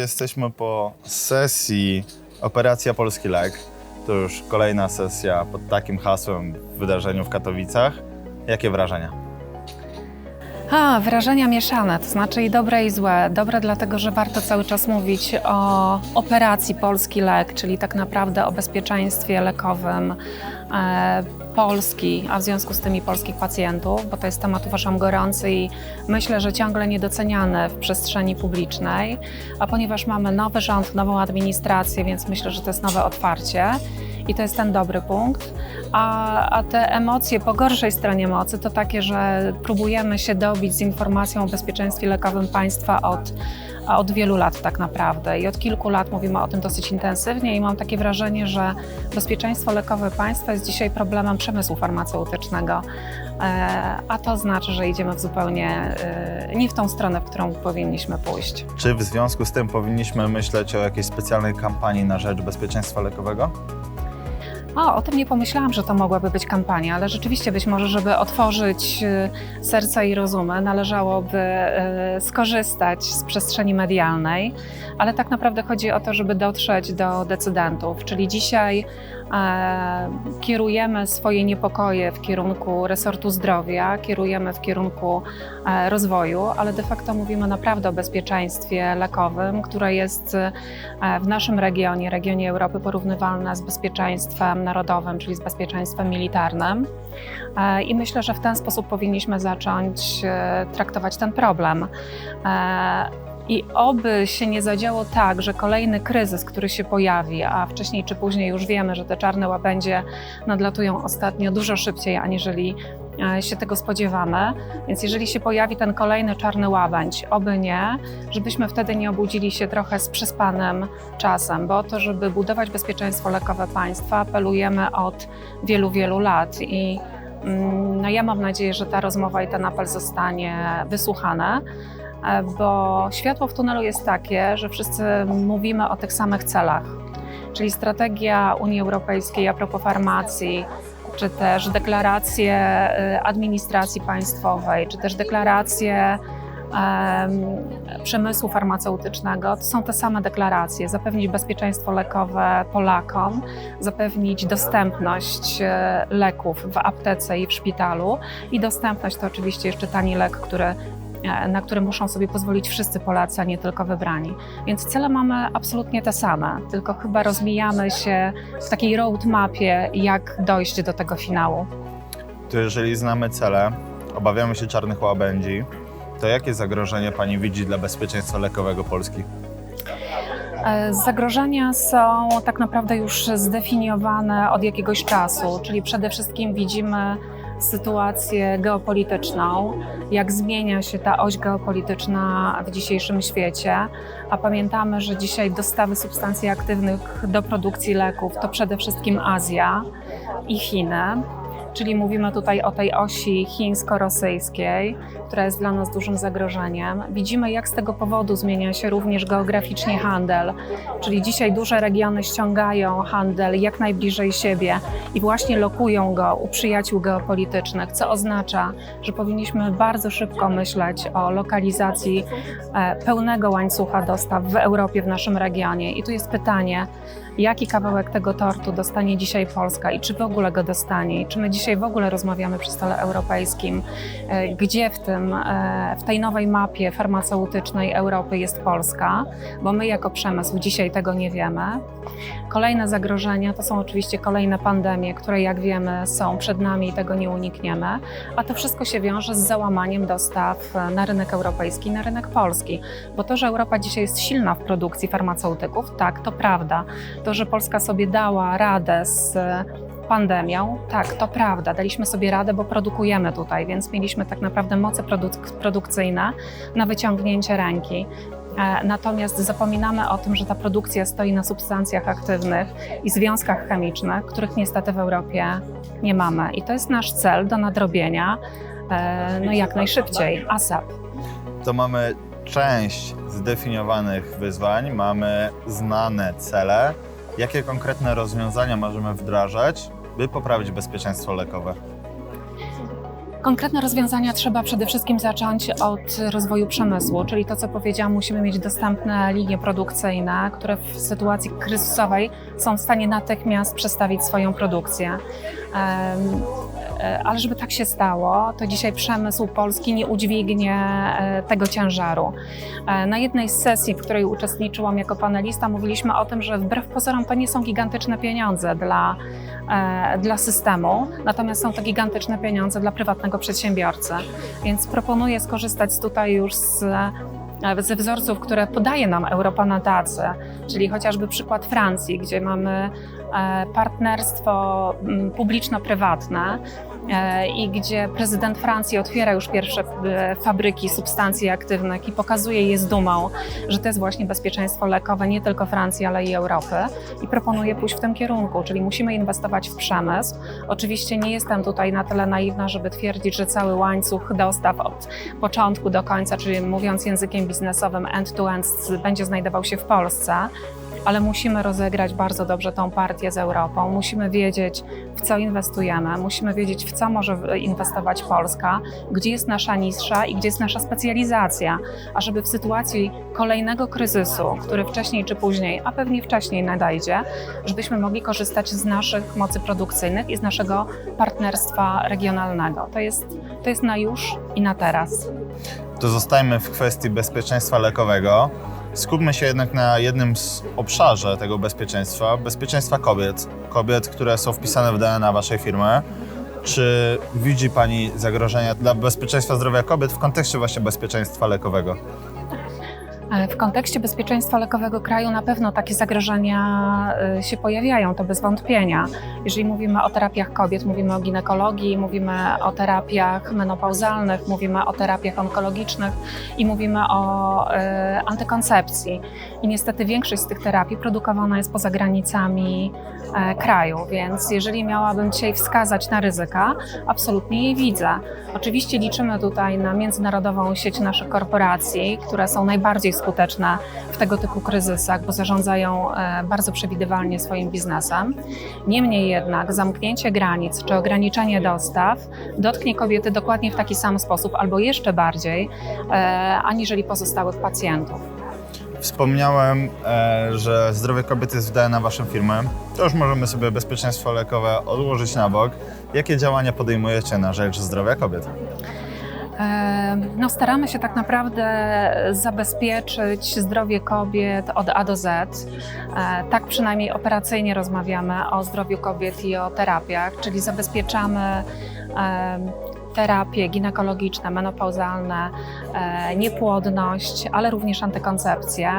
Jesteśmy po sesji Operacja Polski Lek. To już kolejna sesja pod takim hasłem w wydarzeniu w Katowicach. Jakie wrażenia? A, wrażenia mieszane, to znaczy i dobre i złe. Dobre dlatego, że warto cały czas mówić o operacji Polski Lek, czyli tak naprawdę o bezpieczeństwie lekowym e, Polski, a w związku z tym i polskich pacjentów, bo to jest temat uważam gorący i myślę, że ciągle niedoceniany w przestrzeni publicznej, a ponieważ mamy nowy rząd, nową administrację, więc myślę, że to jest nowe otwarcie. I to jest ten dobry punkt. A, a te emocje po gorszej stronie mocy to takie, że próbujemy się dobić z informacją o bezpieczeństwie lekowym państwa od, a od wielu lat tak naprawdę. I od kilku lat mówimy o tym dosyć intensywnie i mam takie wrażenie, że bezpieczeństwo lekowe państwa jest dzisiaj problemem przemysłu farmaceutycznego. E, A to znaczy, że idziemy w zupełnie e, nie w tą stronę, w którą powinniśmy pójść. Czy w związku z tym powinniśmy myśleć o jakiejś specjalnej kampanii na rzecz bezpieczeństwa lekowego? O, o tym nie pomyślałam, że to mogłaby być kampania, ale rzeczywiście być może, żeby otworzyć y, serca i rozumy, należałoby y, skorzystać z przestrzeni medialnej, ale tak naprawdę chodzi o to, żeby dotrzeć do decydentów. Czyli dzisiaj kierujemy swoje niepokoje w kierunku resortu zdrowia, kierujemy w kierunku e, rozwoju, ale de facto mówimy naprawdę o bezpieczeństwie lekowym, które jest e, w naszym regionie, regionie Europy, porównywalne z bezpieczeństwem narodowym, czyli z bezpieczeństwem militarnym. E, I myślę, że w ten sposób powinniśmy zacząć e, traktować ten problem. I oby się nie zadziało tak, że kolejny kryzys, który się pojawi, a wcześniej czy później już wiemy, że te czarne łabędzie nadlatują ostatnio dużo szybciej, aniżeli e, się tego spodziewamy. Więc jeżeli się pojawi ten kolejny czarny łabędź, oby nie, żebyśmy wtedy nie obudzili się trochę z przespanym czasem, bo o to, żeby budować bezpieczeństwo lekowe państwa, apelujemy od wielu, wielu lat i mm, no ja mam nadzieję, że ta rozmowa i ten apel zostanie wysłuchane, bo światło w tunelu jest takie, że wszyscy mówimy o tych samych celach, czyli strategia Unii Europejskiej a propos farmacji, czy też deklaracje y, administracji państwowej, czy też deklaracje em, przemysłu farmaceutycznego. To są te same deklaracje. Zapewnić bezpieczeństwo lekowe Polakom, zapewnić dostępność e, leków w aptece i w szpitalu i dostępność to oczywiście jeszcze tani lek, który e, na który muszą sobie pozwolić wszyscy Polacy, a nie tylko wybrani. Więc cele mamy absolutnie te same, tylko chyba rozmijamy się w takiej roadmapie, jak dojść do tego finału. To jeżeli znamy cele, obawiamy się czarnych łabędzi, to jakie zagrożenie Pani widzi dla bezpieczeństwa lekowego Polski? E, Zagrożenia są tak naprawdę już zdefiniowane od jakiegoś czasu, czyli przede wszystkim widzimy sytuację geopolityczną, jak zmienia się ta oś geopolityczna w dzisiejszym świecie, a pamiętamy, że dzisiaj dostawy substancji aktywnych do produkcji leków to przede wszystkim Azja i Chiny. Czyli mówimy tutaj o tej osi chińsko-rosyjskiej, która jest dla nas dużym zagrożeniem. Widzimy, jak z tego powodu zmienia się również geograficznie handel, czyli dzisiaj duże regiony ściągają handel jak najbliżej siebie i właśnie lokują go u przyjaciół geopolitycznych, co oznacza, że powinniśmy bardzo szybko myśleć o lokalizacji e, pełnego łańcucha dostaw w Europie, w naszym regionie. I tu jest pytanie, jaki kawałek tego tortu dostanie dzisiaj Polska i czy w ogóle go dostanie, i czy my dzisiaj w ogóle rozmawiamy przy stole europejskim, e, gdzie w, tym, e, w tej nowej mapie farmaceutycznej Europy jest Polska, bo my jako przemysł dzisiaj tego nie wiemy. Kolejne zagrożenia to są oczywiście kolejne pandemie, które jak wiemy są przed nami i tego nie unikniemy, a to wszystko się wiąże z załamaniem dostaw na rynek europejski, na rynek polski, bo to, że Europa dzisiaj jest silna w produkcji farmaceutyków, tak, to prawda. To, że Polska sobie dała radę z e, pandemią, tak, to prawda. Daliśmy sobie radę, bo produkujemy tutaj, więc mieliśmy tak naprawdę moce produk- produkcyjne na wyciągnięcie ręki. E, Natomiast zapominamy o tym, że ta produkcja stoi na substancjach aktywnych i związkach chemicznych, których niestety w Europie nie mamy. I to jest nasz cel do nadrobienia e, no jak najszybciej, ASAP. To mamy część zdefiniowanych wyzwań, mamy znane cele. Jakie konkretne rozwiązania możemy wdrażać, by poprawić bezpieczeństwo lekowe? Konkretne rozwiązania trzeba przede wszystkim zacząć od rozwoju przemysłu, czyli to, co powiedziałam, musimy mieć dostępne linie produkcyjne, które w sytuacji kryzysowej są w stanie natychmiast przestawić swoją produkcję. E, Ale żeby tak się stało, to dzisiaj przemysł polski nie udźwignie e, tego ciężaru. E, Na jednej z sesji, w której uczestniczyłam jako panelista, mówiliśmy o tym, że wbrew pozorom to nie są gigantyczne pieniądze dla, dla systemu, natomiast są to gigantyczne pieniądze dla prywatnego przedsiębiorcy. Więc proponuję skorzystać tutaj już z ze wzorców, które podaje nam Europa na tacy, czyli chociażby przykład Francji, gdzie mamy e, partnerstwo publiczno-prywatne e, i gdzie prezydent Francji otwiera już pierwsze e, fabryki substancji aktywnych i pokazuje je z dumą, że to jest właśnie bezpieczeństwo lekowe nie tylko Francji, ale i Europy i proponuje pójść w tym kierunku, czyli musimy inwestować w przemysł. Oczywiście nie jestem tutaj na tyle naiwna, żeby twierdzić, że cały łańcuch dostaw od początku do końca, czyli mówiąc językiem biznesowym end-to-end będzie znajdował się w Polsce ale musimy rozegrać bardzo dobrze tą partię z Europą. Musimy wiedzieć, w co inwestujemy, musimy wiedzieć, w co może inwestować Polska, gdzie jest nasza nisza i gdzie jest nasza specjalizacja, a żeby w sytuacji kolejnego kryzysu, który wcześniej czy później, a pewnie wcześniej nadejdzie, żebyśmy mogli korzystać z naszych mocy produkcyjnych i z naszego partnerstwa regionalnego. To jest, to jest na już i na teraz. To zostajmy w kwestii bezpieczeństwa lekowego. Skupmy się jednak na jednym z obszarze tego bezpieczeństwa, bezpieczeństwa kobiet. Kobiet, które są wpisane w DNA waszej firmy. Czy widzi Pani zagrożenia dla bezpieczeństwa zdrowia kobiet w kontekście właśnie bezpieczeństwa lekowego? W kontekście bezpieczeństwa lekowego kraju na pewno takie zagrożenia y, się pojawiają, to bez wątpienia. Jeżeli mówimy o terapiach kobiet, mówimy o ginekologii, mówimy o terapiach menopauzalnych, mówimy o terapiach onkologicznych i mówimy o y, antykoncepcji. I niestety większość z tych terapii produkowana jest poza granicami kraju, więc jeżeli miałabym dzisiaj wskazać na ryzyka, absolutnie je widzę. Oczywiście liczymy tutaj na międzynarodową sieć naszych korporacji, które są najbardziej skuteczne w tego typu kryzysach, bo zarządzają e, bardzo przewidywalnie swoim biznesem. Niemniej jednak zamknięcie granic czy ograniczenie dostaw dotknie kobiety dokładnie w taki sam sposób albo jeszcze bardziej, e, aniżeli pozostałych pacjentów. Wspomniałem, e, że zdrowie kobiety jest w DNA waszej firmy. To już możemy sobie bezpieczeństwo lekowe odłożyć na bok. Jakie działania podejmujecie na rzecz zdrowia kobiet? E, No, staramy się tak naprawdę zabezpieczyć zdrowie kobiet od A do Z. E, Tak przynajmniej operacyjnie rozmawiamy o zdrowiu kobiet i o terapiach, czyli zabezpieczamy terapie ginekologiczne, menopauzalne, e, niepłodność, ale również antykoncepcję.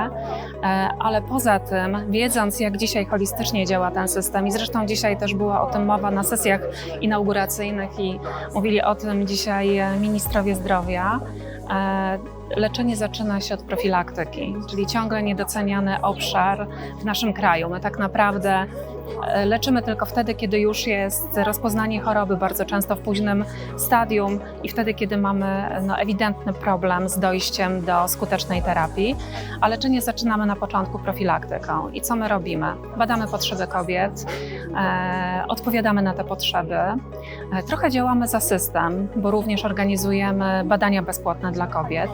E, Ale poza tym, wiedząc jak dzisiaj holistycznie działa ten system i zresztą dzisiaj też była o tym mowa na sesjach inauguracyjnych i mówili o tym dzisiaj ministrowie zdrowia, e, leczenie zaczyna się od profilaktyki, czyli ciągle niedoceniany obszar w naszym kraju. My tak naprawdę e, leczymy tylko wtedy, kiedy już jest rozpoznanie choroby, bardzo często w późnym stadium i wtedy, kiedy mamy no, ewidentny problem z dojściem do skutecznej terapii, a leczenie zaczynamy na początku profilaktyką. I co my robimy? Badamy potrzeby kobiet, e, odpowiadamy na te potrzeby. E, trochę działamy za system, bo również organizujemy badania bezpłatne dla kobiet,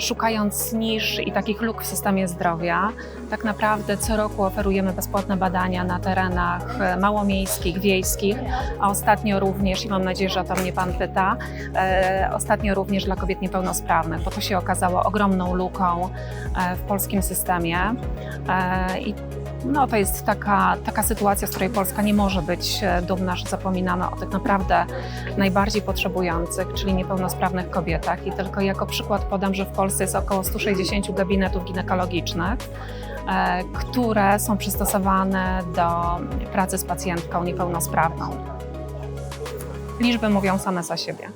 szukając nisz i takich luk w systemie zdrowia. Tak naprawdę co roku oferujemy bezpłatne badania na terenach e, małomiejskich, wiejskich, a ostatnio również, i mam nadzieję, że o to mnie Pan pyta, e, ostatnio również dla kobiet niepełnosprawnych, bo to się okazało ogromną luką e, w polskim systemie. I no, to jest taka, taka sytuacja, z której Polska nie może być dumna, że zapominamy o tych naprawdę najbardziej potrzebujących, czyli niepełnosprawnych kobietach. I tylko jako przykład podam, że w Polsce jest około 160 gabinetów ginekologicznych, e, które są przystosowane do pracy z pacjentką niepełnosprawną. Liczby mówią same za siebie.